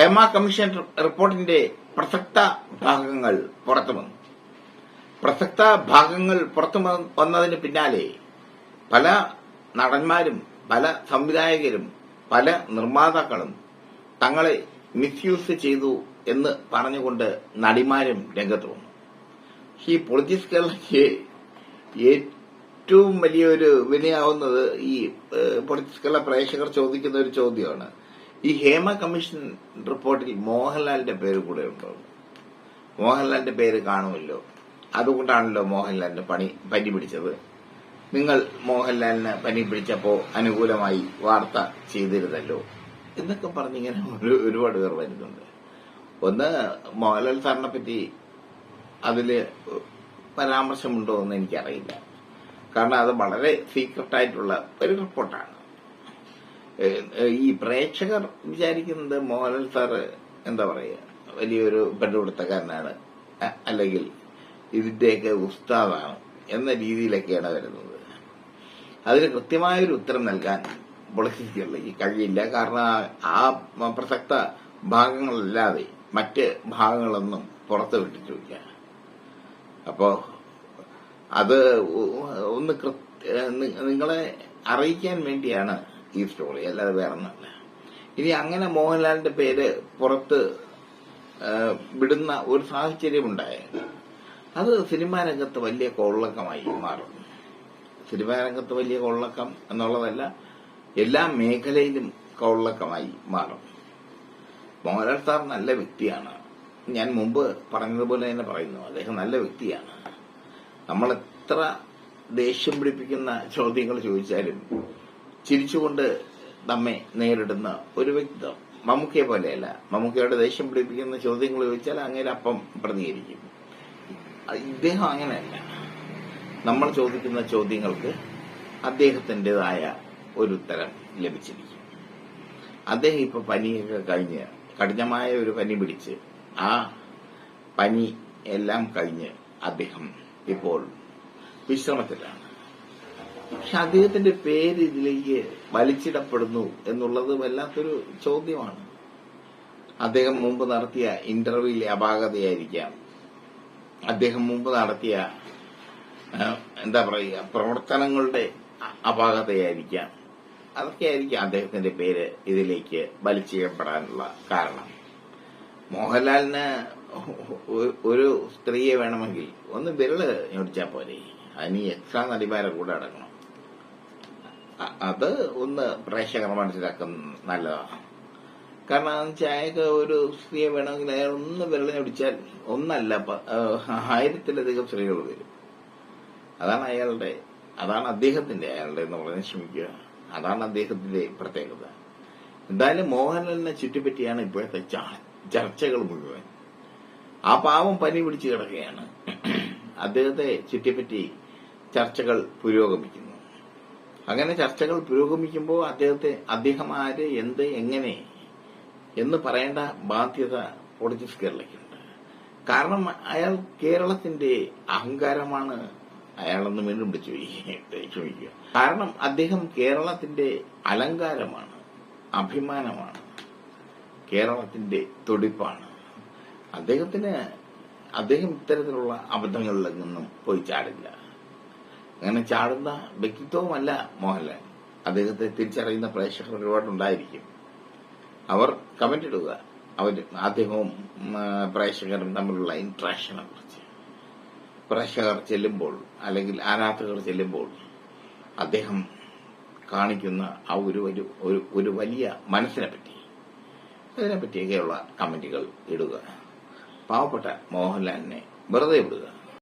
Hema commission റിപ്പോർട്ടിന്റെ പ്രസക്ത ഭാഗങ്ങൾ പുറത്തു വന്നു. പ്രസക്ത ഭാഗങ്ങൾ പുറത്തു വന്നതിന് പിന്നാലെ പല നടന്മാരും പല സംവിധായകരും പല നിർമ്മാതാക്കളും തങ്ങളെ മിസ്യൂസ് ചെയ്തു എന്ന് പറഞ്ഞുകൊണ്ട് നടിമാരും രംഗത്ത് വന്നു. ഈ പൊളിറ്റിക്സ് കേരളയ്ക്ക് ഏറ്റവും വലിയൊരു വിനയാവുന്നത് ഈ പൊളിറ്റിക്സ് കേരള പ്രേക്ഷകർ ചോദിക്കുന്ന ഒരു ചോദ്യമാണ്. ഈ ഹേമ കമ്മീഷൻ റിപ്പോർട്ടിൽ മോഹൻലാലിന്റെ പേര് കൂടെ ഉണ്ടോ? മോഹൻലാലിന്റെ പേര് കാണുമല്ലോ. അതുകൊണ്ടാണല്ലോ മോഹൻലാലിന്റെ പണി പനി പിടിച്ചത്. നിങ്ങൾ മോഹൻലാലിന് പനി പിടിച്ചപ്പോ അനുകൂലമായി വാർത്ത ചെയ്തിരുന്നല്ലോ. എന്നൊക്കെ പറഞ്ഞിങ്ങനെ ഒരു ഒരുപാട് പേർ വരുന്നുണ്ട്. ഒന്ന് മോഹൻലാൽ സാറിനെ പറ്റി അതിൽ പരാമർശമുണ്ടോ എന്ന് എനിക്കറിയില്ല. കാരണം അത് വളരെ സീക്രട്ടായിട്ടുള്ള ഒരു റിപ്പോർട്ടാണ്. ഈ പ്രേക്ഷകർ വിചാരിക്കുന്നത് മോഹൻലാൽ സാറ് എന്താ പറയുക വലിയൊരു പെണ്ണുപിടുത്തക്കാരനാണ് അല്ലെങ്കിൽ ഇതിന്റെയൊക്കെ ഉസ്താദാണ് എന്ന രീതിയിലൊക്കെയാണ് വരുന്നത്. അതിന് കൃത്യമായൊരു ഉത്തരം നൽകാൻ പൊളിറ്റിക്സിലേക്ക് കഴിയില്ല കാരണം ആ- പ്രസക്ത ഭാഗങ്ങളല്ലാതെ മറ്റ് ഭാഗങ്ങളൊന്നും പുറത്തു വിട്ടിട്ടില്ല. അപ്പോ അത് ഒന്ന് നിങ്ങളെ അറിയിക്കാൻ വേണ്ടിയാണ് ഈ സ്റ്റോറി അല്ലാതെ വേറെ ഒന്നല്ല ഇനി അങ്ങനെ മോഹൻലാലിന്റെ പേര് പുറത്ത് വിടുന്ന ഒരു സാഹചര്യം ഉണ്ടായത് അത് സിനിമാ രംഗത്ത് വലിയ കൊള്ളക്കമായി മാറും. സിനിമാ രംഗത്ത് വലിയ കൊള്ളക്കം എന്നുള്ളതല്ല എല്ലാ മേഖലയിലും കൊള്ളക്കമായി മാറും. മോഹൻലാൽ സാർ നല്ല വ്യക്തിയാണ്. ഞാൻ മുമ്പ് പറഞ്ഞതുപോലെ തന്നെ പറയുന്നു അദ്ദേഹം നല്ല വ്യക്തിയാണ്. നമ്മൾ എത്ര ദേഷ്യം പിടിപ്പിക്കുന്ന ചോദ്യങ്ങൾ ചോദിച്ചാലും ചിരിച്ചുകൊണ്ട് നമ്മെ നേരിടുന്ന ഒരു വ്യക്തിത്വം മമ്മൂക്കയെ പോലെയല്ല. മമ്മൂക്കയോട് ദേഷ്യം പിടിപ്പിക്കുന്ന ചോദ്യങ്ങൾ ചോദിച്ചാൽ അങ്ങനെ അപ്പം പ്രതികരിക്കും. ഇദ്ദേഹം അങ്ങനെയല്ല. നമ്മൾ ചോദിക്കുന്ന ചോദ്യങ്ങൾക്ക് അദ്ദേഹത്തിന്റെതായ ഒരു ഉത്തരം ലഭിച്ചിരിക്കും. അദ്ദേഹം ഇപ്പൊ പനിയൊക്കെ കഴിഞ്ഞ് കഠിനമായ ഒരു പനി പിടിച്ച് ആ പനി എല്ലാം കഴിഞ്ഞ് അദ്ദേഹം ഇപ്പോൾ വിശ്രമത്തിലാണ്. പക്ഷെ അദ്ദേഹത്തിന്റെ പേര് ഇതിലേക്ക് വലിച്ചിടപ്പെടുന്നു എന്നുള്ളത് വല്ലാത്തൊരു ചോദ്യമാണ്. അദ്ദേഹം മുമ്പ് നടത്തിയ ഇന്റർവ്യൂവിലെ അപാകതയായിരിക്കാം. അദ്ദേഹം മുമ്പ് നടത്തിയ എന്താ പറയുക പ്രവർത്തനങ്ങളുടെ അപാകതയായിരിക്കാം. അതൊക്കെ ആയിരിക്കാം അദ്ദേഹത്തിന്റെ പേര് ഇതിലേക്ക് വലിച്ചിടപ്പെടാനുള്ള കാരണം. മോഹൻലാലിന് ഒരു സ്ത്രീയെ വേണമെങ്കിൽ ഒന്ന് വിരൾ ഞൊടിച്ചാൽ പോരെ. അതിന് എക്സ്ട്രാ നടിമാരെ കൂടെ അടങ്ങണം. അത് ഒന്ന് പ്രേക്ഷകർ മനസ്സിലാക്കുന്ന നല്ലതാണ്. കാരണം ചായക്ക് ഒരു സ്ത്രീയെ വേണമെങ്കിൽ അയാൾ ഒന്ന് വിരളിനെ ഒടിച്ചാൽ ഒന്നല്ല ആയിരത്തിലധികം സ്ത്രീകൾ വരും. അതാണ് അയാളുടെ അതാണ് അദ്ദേഹത്തിന്റെ അയാളുടെ എന്ന് പറയാൻ ശ്രമിക്കുക. അതാണ് അദ്ദേഹത്തിന്റെ പ്രത്യേകത. എന്തായാലും മോഹൻലാലിനെ ചുറ്റിപ്പറ്റിയാണ് ഇപ്പോഴത്തെ ചർച്ചകൾ മുഴുവൻ. ആ പാവം പനി പിടിച്ചു കിടക്കുകയാണ്. അദ്ദേഹത്തെ ചുറ്റിപ്പറ്റി ചർച്ചകൾ പുരോഗമിക്കുന്നു. അങ്ങനെ ചർച്ചകൾ പുരോഗമിക്കുമ്പോൾ അദ്ദേഹത്തെ അദ്ദേഹം ആര് എന്ത് എങ്ങനെ എന്ന് പറയേണ്ട ബാധ്യത പൊളിറ്റിക്സ് കേരളയ്ക്കുണ്ട്. കാരണം അയാൾ കേരളത്തിന്റെ അഹങ്കാരമാണ് അയാളെന്ന് വീണ്ടും വിളിച്ചു ക്ഷമിക്കുക കാരണം അദ്ദേഹം കേരളത്തിന്റെ അലങ്കാരമാണ് അഭിമാനമാണ് കേരളത്തിന്റെ തുടിപ്പാണ്. അദ്ദേഹത്തിന് അദ്ദേഹം ഇത്തരത്തിലുള്ള അബദ്ധങ്ങളിലൊന്നും പോയി ചാടില്ല. അങ്ങനെ ചാടുന്ന വ്യക്തിത്വമല്ല മോഹൻലാൽ. അദ്ദേഹത്തെ തിരിച്ചറിയുന്ന പ്രേക്ഷകർ ഒരുപാടുണ്ടായിരിക്കും. അവർ കമന്റ് ഇടുക. അവർ അദ്ദേഹവും പ്രേക്ഷകരും തമ്മിലുള്ള ഇൻട്രാക്ഷനെ കുറിച്ച്. പ്രേക്ഷകർ ചെല്ലുമ്പോൾ അല്ലെങ്കിൽ ആരാധകർ ചെല്ലുമ്പോൾ അദ്ദേഹം കാണിക്കുന്ന ആ ഒരു ഒരു ഒരു- വലിയ മനസ്സിനെ പറ്റി അതിനെ പറ്റിയൊക്കെയുള്ള കമന്റുകൾ ഇടുക. പാവപ്പെട്ട മോഹൻലാലിനെ വെറുതെ വിടുക.